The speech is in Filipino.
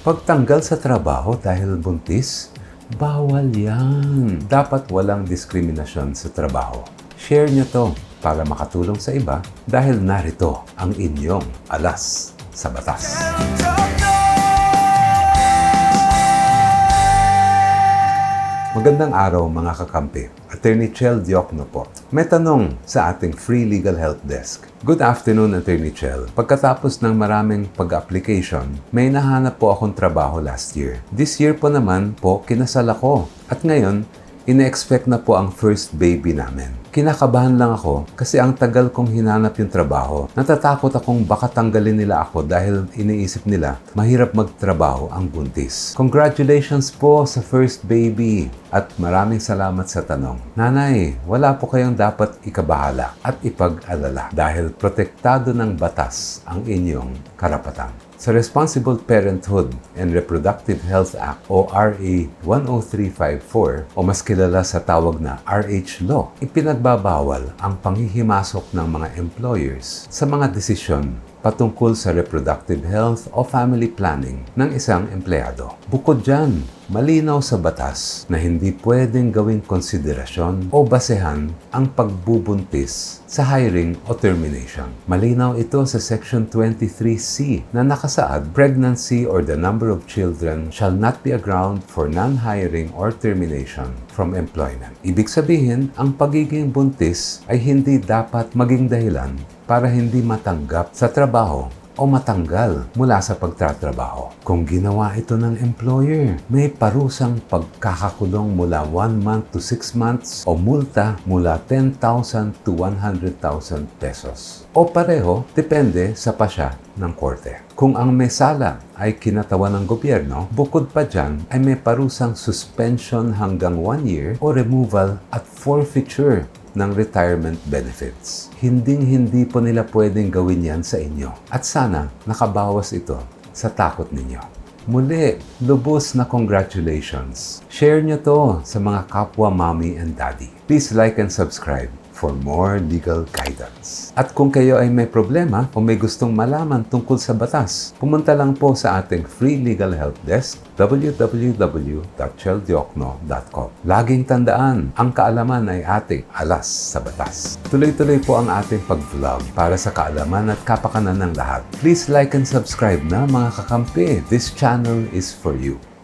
Pagtanggal sa trabaho dahil buntis, bawal yan. Dapat walang diskriminasyon sa trabaho. Share nyo to para makatulong sa iba dahil narito ang inyong alas sa batas. Magandang araw mga kakampi. Attorney Chel Diokno po. May tanong sa ating free legal help desk. Good afternoon, Attorney Chel. Pagkatapos ng maraming pag-application, may nahanap po akong trabaho last year. This year po naman po, kinasal ako. At ngayon, ine-expect na po ang first baby namin. Kinakabahan lang ako kasi ang tagal kong hinanap yung trabaho. Natatakot akong baka tanggalin nila ako dahil iniisip nila mahirap magtrabaho ang buntis. Congratulations po sa first baby at maraming salamat sa tanong. Nanay, wala po kayong dapat ikabahala at ipag-alala dahil protektado ng batas ang inyong karapatan. Sa Responsible Parenthood and Reproductive Health Act o RA 10354 o mas kilala sa tawag na RH Law, ipinagbabawal ang panghihimasok ng mga employers sa mga desisyon patungkol sa reproductive health o family planning ng isang empleyado. Bukod dyan, malinaw sa batas na hindi pwedeng gawing konsiderasyon o basehan ang pagbubuntis sa hiring o termination. Malinaw ito sa Section 23C na nakasaad, pregnancy or the number of children shall not be a ground for non-hiring or termination from employment. Ibig sabihin, ang pagiging buntis ay hindi dapat maging dahilan para hindi matanggap sa trabaho o matanggal mula sa pagtatrabaho. Kung ginawa ito ng employer, may parusang pagkakakulong mula 1 month to 6 months o multa mula 10,000 to 100,000 pesos. O pareho, depende sa pasya ng korte. Kung ang mesala ay kinatawan ng gobyerno, bukod pa dyan ay may parusang suspension hanggang 1 year o removal at forfeiture ng retirement benefits. Hinding-hindi po nila pwedeng gawin yan sa inyo. At sana nakabawas ito sa takot ninyo. Muli, lubos na congratulations. Share nyo to sa mga kapwa mommy and daddy. Please like and subscribe for more legal guidance. At kung kayo ay may problema o may gustong malaman tungkol sa batas, pumunta lang po sa ating free legal help desk www.cheldiokno.com. Laging tandaan, ang kaalaman ay ating alas sa batas. Tuloy-tuloy po ang ating pag-vlog para sa kaalaman at kapakanan ng lahat. Please like and subscribe na mga kakampi. This channel is for you.